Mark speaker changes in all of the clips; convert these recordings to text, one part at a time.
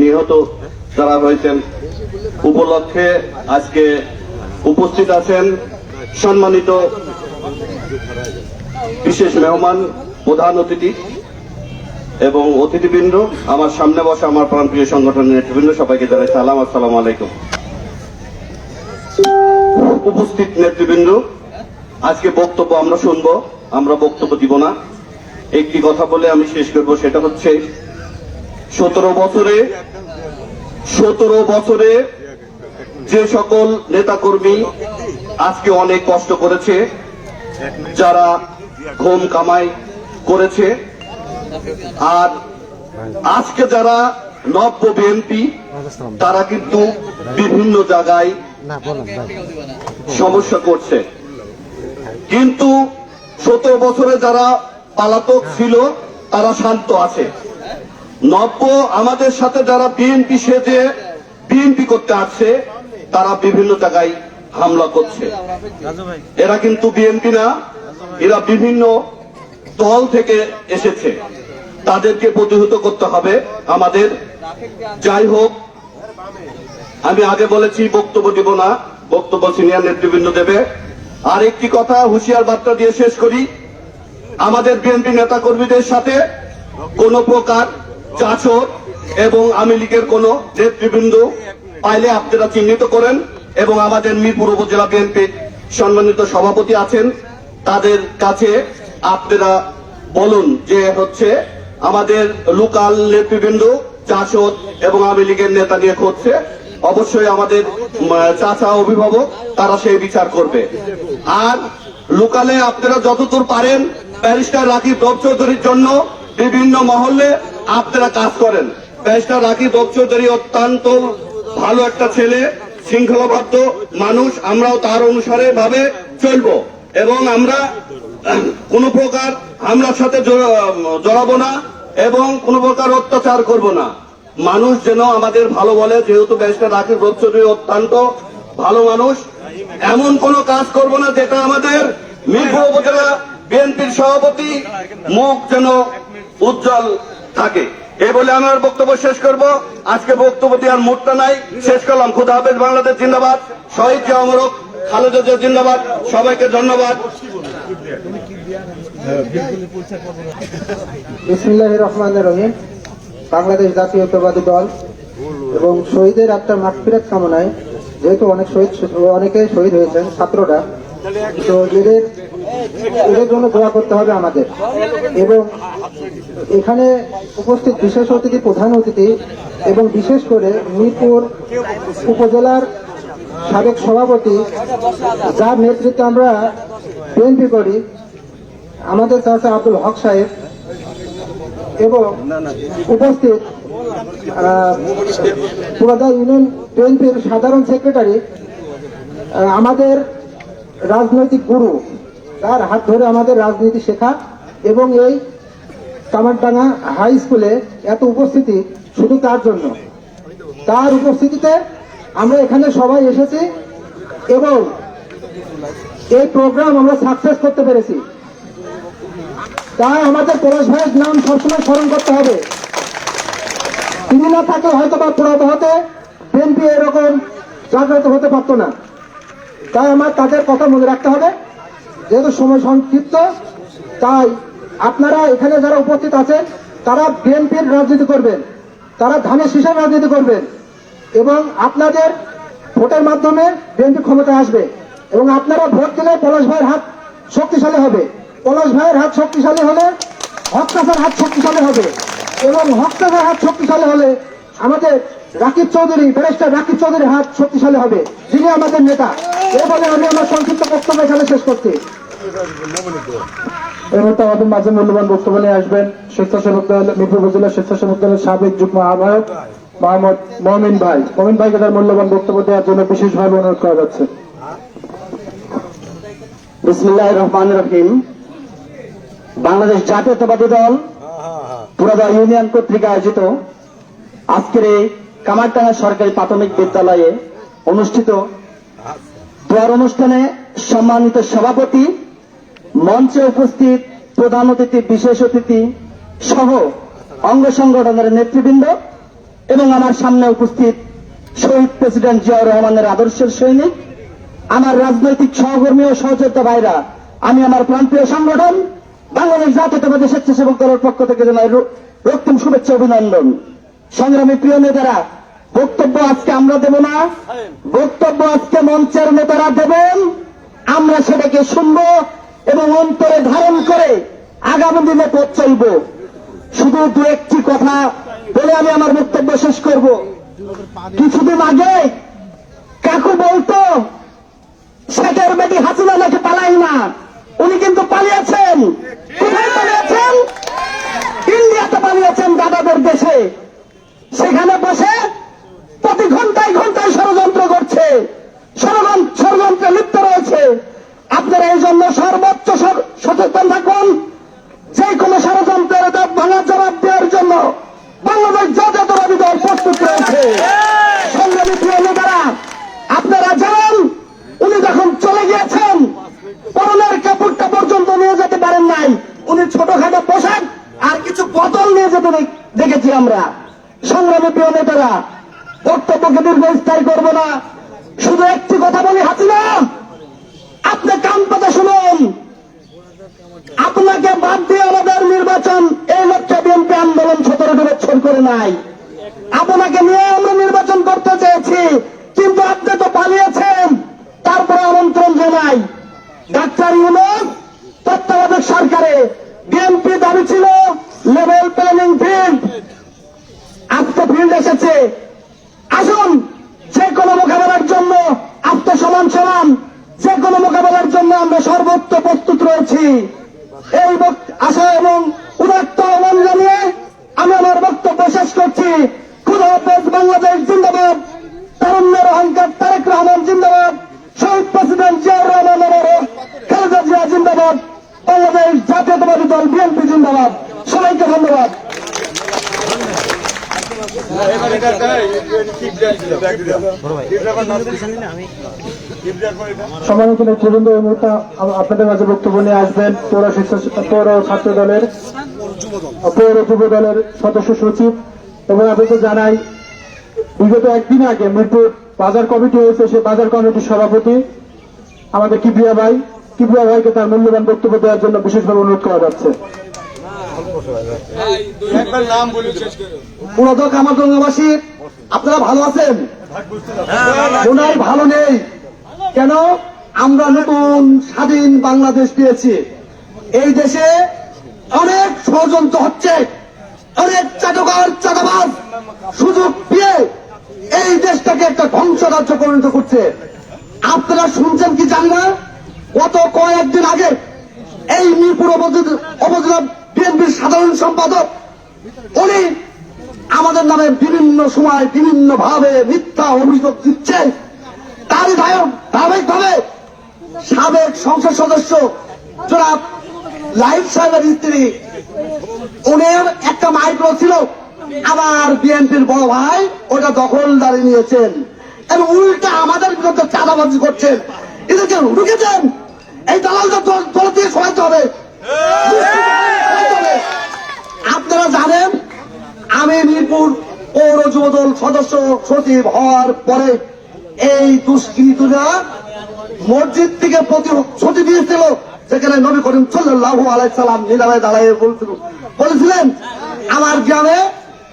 Speaker 1: নিহত যারা হয়েছেন উপলক্ষে আজকে উপস্থিত আছেন সম্মানিত বিশেষ মেহমান, প্রধান অতিথি এবং অতিথিবৃন্দ, আমার সামনে বসা আমার প্রাণপ্রিয় সংগঠনের নেতৃবৃন্দ, সবাইকে জানাই সালাম, আসসালামু আলাইকুম। উপস্থিত নেতৃবৃন্দ, আজকে বক্তব্য আমরা শুনব, আমরা বক্তব্য দিব না। একটি কথা বলে আমি শেষ করব, সেটা হচ্ছে সতেরো বছরে সতেরো বছরে যে সকল নেতাকর্মী আজকে অনেক কষ্ট করেছে, যারা ঘুম কামাই করেছে, আর আজকে যারা নব্য বিএনপি, তারা কিন্তু বিভিন্ন জায়গায় সমস্যা করছে। কিন্তু সতেরো বছরে যারা পালাতক ছিল, তারা শান্ত আছে। নব্য আমাদের সাথে যারা বিএনপি সেজে বিএনপি করতে আসছে, তারা বিভিন্ন জায়গায় হামলা করছে। এরা কিন্তু বিএনপি না, এরা বিভিন্ন দল থেকে এসেছে। তাদেরকে প্রতিহত করতে হবে আমাদের। যাই হোক, আমি আগে বলেছি, বক্তব্য দিব না। বক্তব্য সিনিয়র নেতৃবৃন্দ দেবে। আর একটি কথা, হুঁশিয়ার বার্তা দিয়ে শেষ করি। আমাদের বিএনপি নেতা কর্মীদের সাথে কোন প্রকার চাচর এবং আওয়ামী লীগের কোন নেতৃবৃন্দ পাইলে আপনারা চিহ্নিত করেন এবং আমাদের মিরপুর উপজেলা বিএনপি সম্মানিত সভাপতি আছেন। তাদের কাছে আপনারা বলুন যে হচ্ছে আমাদের লোকাল নেতৃবৃন্দ চাষদ এবং আওয়ামী লীগের নেতা নিয়ে করছে অবশ্যই আমাদের চাচা অভিভাবক, তারা সেই বিচার করবে। আর লোকালে আপনারা যতদূর পারেন, ব্যারিস্টার রাকিব চৌধুরীর জন্য বিভিন্ন মহলে আপনারা কাজ করেন। ব্যারিস্টার রাকিব চৌধুরী অত্যন্ত ভালো একটা ছেলে, শৃঙ্খলাবদ্ধ মানুষ, আমরাও তার অনুসারে ভাবে চলবো। এবং আমরা কোন প্রকার হামলার সাথে জড়াবো না এবং কোন প্রকার অত্যাচার করব না। মানুষ যেন আমাদের ভালো বলে, যেহেতু ব্যারিস্টার রাকিব রব চৌধুরী অত্যন্ত ভালো মানুষ, এমন কোন কাজ করব না যেটা আমাদের মিরপুর উপজেলা বিএনপির সভাপতি মুখ যেন উজ্জ্বল থাকে। এ বলে আমি আমার বক্তব্য শেষ করব। আজকে বক্তব্য দেওয়ার মুডটা নাই। শেষ করলাম। খুদা হাফেজ বাংলাদেশ জিন্দাবাদ। শহীদ জিয়া অমরক, খালেদা জিয়া জিন্দাবাদ। সবাইকে ধন্যবাদ।
Speaker 2: বিসমিল্লাহ রহমান রহিম। বাংলাদেশ জাতীয়তাবাদী দল এবং শহীদের একটা মাগফিরাত কামনায়, যেহেতু অনেক শহীদ অনেকে শহীদ হয়েছেন, ছাত্ররা, তো এদের এদের জন্য দোয়া করতে হবে আমাদের। এবং এখানে উপস্থিত বিশেষ অতিথি, প্রধান অতিথি এবং বিশেষ করে মিরপুর উপজেলার সাবেক সভাপতি, যার নেতৃত্বে আমরা বিএনপি করি, আমাদের চাচা আব্দুল হক সাহেব এবং উপস্থিত পুরাদা ইউনিয়ন বিএনপির সাধারণ সেক্রেটারি আমাদের রাজনৈতিক গুরু তার হাত ধরে আমাদের রাজনীতি শেখা এবং এই কামারডাঙ্গা হাই স্কুলে এত উপস্থিতি শুধু তার জন্য। তার উপস্থিতিতে আমরা এখানে সবাই এসেছি এবং এই প্রোগ্রাম আমরা সাকসেস করতে পেরেছি। তাই আমাদের পরেশ ভাইয়ের নাম সবসময় স্মরণ করতে হবে। তিনি না থাকলে হয়তো বা পুরাত হতে বিএনপি এরকম জাগ্রত হতে পারতো না। তাই আমার তাদের কথা মনে রাখতে হবে। যেহেতু সময় সংক্ষিপ্ত, তাই আপনারা এখানে যারা উপস্থিত আছেন, তারা বিএনপির রাজনীতি করবেন, তারা ধানের শীষের রাজনীতি করবেন, এবং আপনাদের ভোটের মাধ্যমে বিএনপি ক্ষমতায় আসবে, এবং আপনারা ভোট দিলে পলাশ ভাইয়ের হাত শক্তিশালী হবে। পলাশ ভাইয়ের হাত শক্তিশালী হলে হকাসার হাত শক্তিশালী হবে, এবং হকাসার হাত শক্তিশালী হলে আমাদের রাকিব চৌধুরী, ব্যারিস্টার রাকিব চৌধুরীর হাত শক্তিশালী হবে। যিনি আমাদের নেতা। এ বলে আমি আমার সংক্ষিপ্ত বক্তব্য এখানে শেষ করছি। এই মুহূর্তে আমাদের মাঝে মূল্যবান বক্তব্য নিয়ে আসবেন স্বেচ্ছাসেবক দল মিরপুর উপজেলা স্বেচ্ছাসেবক দলের সাবেক যুগ্ম আহ্বায়ক মোহাম্মদ মমিন ভাই। মমিন ভাইকে তার মূল্যবান বক্তব্য দেওয়ার জন্য বিশেষভাবে অনুরোধ করা যাচ্ছে।
Speaker 3: বিসমিল্লাহ রহমান রহিম। বাংলাদেশ জাতীয়তাবাদী দল পুরাদা ইউনিয়ন কর্তৃক আয়োজিত আজকের এই কামারটাঙ্গা সরকারি প্রাথমিক বিদ্যালয়ে অনুষ্ঠিত দোয়ার অনুষ্ঠানে সম্মানিত সভাপতি, মঞ্চে উপস্থিত প্রধান অতিথি, বিশেষ অতিথি সহ অঙ্গ সংগঠনের নেতৃবৃন্দ এবং আমার সামনে উপস্থিত শহীদ প্রেসিডেন্ট জিয়াউর রহমানের আদর্শের সৈনিক, আমার রাজনৈতিক সহকর্মী ও সহযোদ্ধা ভাইরা, আমি আমার প্রান্তীয় সংগঠন, বাংলাদেশ জাতীয়তাবাদী স্বেচ্ছাসেবক দলের পক্ষ থেকে জানাই রক্তিম শুভেচ্ছা, অভিনন্দন। সংগ্রামী প্রিয় নেতারা বক্তব্য আজকে আমরা দেব না। বক্তব্য আজকে মঞ্চের নেতারা দেবেন। আমরা সেটাকে শুনব এবং অন্তরে ধারণ করে আগামী দিনে পথ চলব। শুধু দু একটি কথা বলে আমি আমার বক্তব্য শেষ করব। কিছুদিন আগে কাকু বলতো, শেখের বেটি হাসিনা নাকি পালাই না? উনি কিন্তু পালিয়েছেন। কোথায় পালিয়েছেন? ইন্ডিয়াতে পালিয়েছেন দাদাদের দেশে সেখানে বসে প্রতি ঘন্টায় ঘন্টায় ষড়যন্ত্র করছে ষড়যন- ষড়যন্ত্রে লিপ্ত রয়েছে আপনারা এই জন্য সর্বোচ্চ স- সচেতন থাকুন যে কোনো ষড়যন্ত্রের দাঁত ভাঙার জবাব দেওয়ার জন্য বাংলাদেশ জাতীয়তাবাদী দল প্রস্তুত রয়েছে। সংগ্রামী প্রিয় নেতারা, আপনারা জানেন, উনি যখন চলে গিয়েছেন, পরনের কাপড়টা পর্যন্ত নিয়ে যেতে পারেন নাই। উনি ছোটখাটো পোশাক আর কিছু বোতল নিয়ে যেতে দেখেছি আমরা। সংগ্রামী প্রিয় নেতারা, বক্তব্যকে দীর্ঘস্থায়ী করব না। শুধু একটি কথা বলি, হাসিনা! আপনি কান পাতা শুনুন। আপনাকে বাদ দিয়ে আমাদের নির্বাচন, এই লক্ষ্যে বিএনপি আন্দোলন সতেরোটি বছর করে নাই। আপনাকে নিয়ে আমরা নির্বাচন করতে চেয়েছি, কিন্তু আপনি তো পালিয়েছেন। তারপরে আমন্ত্রণ জানাই ডাক্তার ইউনুস, তত্ত্বাবধায়ক সরকারে। বিএনপি দাবি ছিল লেভেল প্ল্যানিং ফিল্ড আজকে ফিল্ড এসেছে। আসুন যে কোনো মোকাবেলার জন্য আত্মসমান সমান সমান যে কোনো মোকাবেলার জন্য আমরা সর্বোচ্চ প্রস্তুত রয়েছি এই বক- আশা এবং উদাত্ত আহ্বান জানিয়ে আমি আমার বক্তব্য শেষ করছি খুদা হাফেজ বাংলাদেশ জিন্দাবাদ তারুণ্যের অহংকার তারেক রহমান জিন্দাবাদ শহীদ প্রেসিডেন্ট জিয়াউর রহমান আমার খালেদা জিয়া জিন্দাবাদ বাংলাদেশ জাতীয়তাবাদী দল বিএনপি জিন্দাবাদ সবাইকে ধন্যবাদ
Speaker 2: সম্মানিত নেতৃবৃন্দ আপনাদের মাঝে বক্তব্য নিয়ে আসবেন পৌর পৌর ছাত্র দলের, পৌর যুব দলের সদস্য সচিব। এবং আপনাকে জানাই, বিগত একদিন আগে মিরপুর বাজার কমিটি হয়েছে সে বাজার কমিটির সভাপতি আমাদের কিবরিয়া ভাই। কিবরিয়া ভাইকে তার মূল্যবান বক্তব্য দেওয়ার জন্য বিশেষভাবে অনুরোধ করা যাচ্ছে।
Speaker 4: আপনারা ভালো আছেন? ওনার ভালো নেই। কেন? আমরা নতুন স্বাধীন বাংলাদেশ পেয়েছি এই দেশে অনেক ষড়যন্ত্র হচ্ছে, অনেক চাটকার চাটাবাজ সুযোগ পেয়ে এই দেশটাকে একটা ধ্বংস রাজ্য পরিণত করছে। আপনারা শুনছেন কি জানি গত কয়েকদিন আগে এই মিরপুর উপজেলা বিএনপির সাধারণ সম্পাদক, উনি আমাদের নামে বিভিন্ন সময় বিভিন্ন ভাবে মিথ্যা অভিযোগ দিচ্ছে। তারই ধারাবাহিক ভাবে সাবেক সংসদ সদস্য জনাব লাইফ সাহেবের স্ত্রী উনের একটা মাইক্রো ছিল। আমার বিএনপির বড় ভাই, ওটা দখলদারি নিয়েছেন এবং উল্টা আমাদের বিরুদ্ধে চাঁদাবাজি করছেন। এদেরকে রুখেছেন। এই দালালদের দল দিয়ে সরাইতে হবে। আপনারা জানেন, আমি মিরপুর পৌর যুবদল সদস্য সচিব হওয়ার পরে এই দুষ্কৃতীরা মসজিদ থেকে প্রতিশ্রুতি দিয়েছিল, যেখানে নবী করিম সাল্লাহ আলাইসাল্লাম নিলামে দাঁড়াইয়ে বলছিল। বলেছিলেন, আমার গ্রামে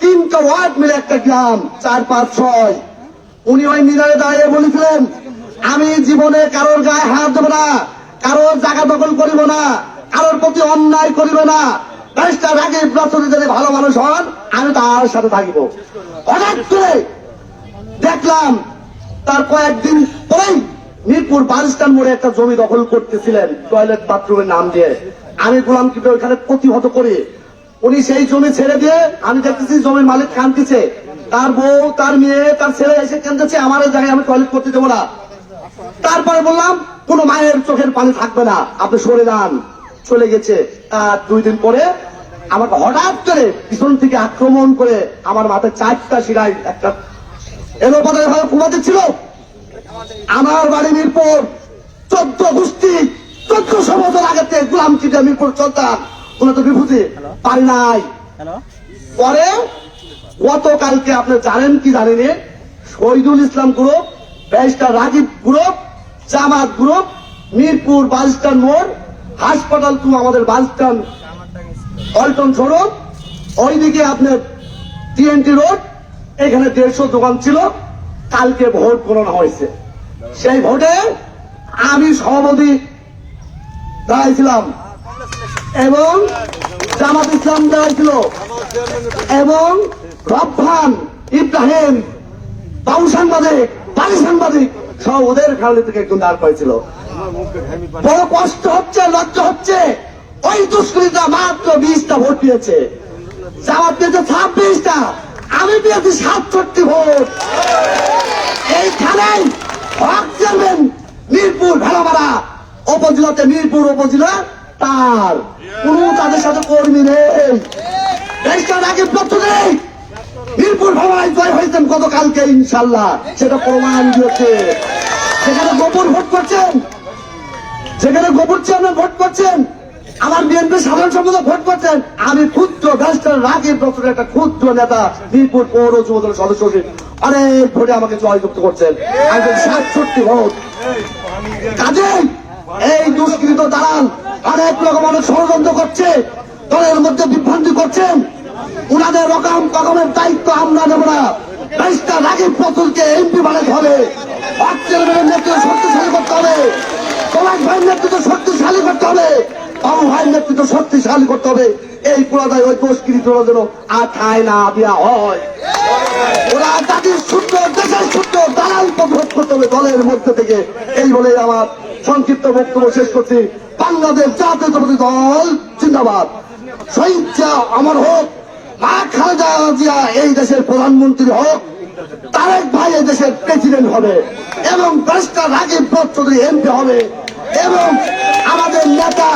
Speaker 4: তিনটা ওয়ার্ড মিলে একটা গ্রাম, চার, পাঁচ, ছয়। উনি ওই নিলামে দাঁড়িয়ে বলেছিলেন, আমি জীবনে কারোর গায়ে হাত দেবো না, কারোর জায়গা দখল করিব না। কারোর প্রতি অন্যায় করিবে না। ব্যারিস্টার রাগিব রাসুলি যদি ভালো মানুষ হন, আমি তার সাথে থাকিব। হঠাৎ করে দেখলাম, তার কয়েকদিন পরেই মিরপুর বারিস্তান মোড়ে একটা জমি দখল করতেছিলেন, টয়লেট বাথরুমের নাম দিয়ে। আমি গোলাম কিন্তু ওইখানে প্রতিহত করি। উনি সেই জমি ছেড়ে দিয়ে, আমি দেখতেছি জমির মালিক কানতেছে তার বউ, তার মেয়ে, তার ছেলে এসে কানতেছে আমার জায়গায় আমি টয়লেট করতে দেবো না। তারপরে বললাম, কোন মায়ের চোখের পানি থাকবে না, আপনি সরে যান। চলে গেছে। তার দুই দিন পরে আমাকে হঠাৎ করে পিছন থেকে আক্রমণ করে আমার মাথায় চারটা শিরায় একটা এলো ভাবে ঘুমাতে ছিল। আমার বাড়ি মিরপুর চোদ্দ গোষ্ঠী চোদ্দশো বছর আগে গুলাম চিঠা মিরপুর চলতাম। কোনো তো বিভূতি? পারি নাই। পরে গতকালকে আপনি জানেন কি জানেন? Shahidul Islam group barrister Rajib group Jamaat group Mirpur bus stand মোড় হাসপাতাল টু আমাদের বাসস্ট্যান্ড পল্টন সড়ক ওইদিকে আপনার টিএনটি রোড, এখানে দেড়শো দোকান ছিল। কালকে ভোট গণনা হয়েছে। সেই ভোটে আমি সভাপতি দাঁড়াইছিলাম এবং জামাত ইসলাম দাঁড়াইছিল এবং রব্বান ইব্রাহিম বাবু সাংবাদিক বাড়ি সাংবাদিক সব ওদের ফ্যামিলি থেকে একজন দাঁড় পাইছিল বড় কষ্ট হচ্ছে হচ্ছে। ওই দুষ্কৃতা মাত্র বিশটা ভোট পেয়েছে পেয়েছে ছাব্বিশটা। আমি পেয়েছি সাতষট্টি ভোট। হক চেয়ারম্যান মিরপুর উপজেলাতে মিরপুর উপজেলা তার। কোন তাদের সাথে কর্মী নেই। দেশটার আগে নেই। মিরপুর ভেড়ামারায় জয় হয়েছেন গতকালকে, ইনশাল্লাহ। সেটা প্রমাণ দিয়েছে। সেখানে গোপন ভোট করছেন যেখানে গোবর চেয়ারম্যান ভোট করছেন, আমার বিএনপি সাধারণ সম্পাদক ভোট করছেন, আমি ক্ষুদ্র দেশটার রাগের বছরের একটা ক্ষুদ্র নেতা মিরপুর পৌর যুবদলের সদস্য অনেক ভোটে আমাকে জয়যুক্ত করছেন। আমি সাতষট্টি ভোট। কাজেই এই দুষ্কৃত দালাল অনেক রকম অনেক ষড়যন্ত্র করছে, দলের মধ্যে বিভ্রান্তি করছেন। উনাদের রকম রকমের দায়িত্ব আমরা নেব না। দেশটা রাগের পথলকে এমপি বানাতে হবে। অর্থের নেতৃত্ব শক্তিশালী করতে হবে। তোমার ভাইয়ের নেতৃত্ব শক্তিশালী করতে হবে। বাবু ভাইয়ের নেতৃত্ব শক্তিশালী করতে হবে। এই পুরাদায় ওই দুষ্কৃত যেন আর ঠায় না দেওয়া হয়। ওরা জাতির সূত্র দেশের সূত্র দালাল ভোট করতে হবে দলের মধ্যে থেকে। এই বলে আমার সংক্ষিপ্ত বক্তব্য শেষ করছি। বাংলাদেশ জাতীয়তাবাদী দল, জিন্দাবাদ। শহীদ আমার হোক, মা খালেদা জিয়া এই দেশের প্রধানমন্ত্রী হোক, তারেক ভাই এই দেশের প্রেসিডেন্ট হবে এবং ব্যারিস্টার বর চৌধুরী এমপি হবে। এবং আমাদের নেতা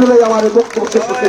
Speaker 4: বলেই আমার বক্তব্য শেষ করছি।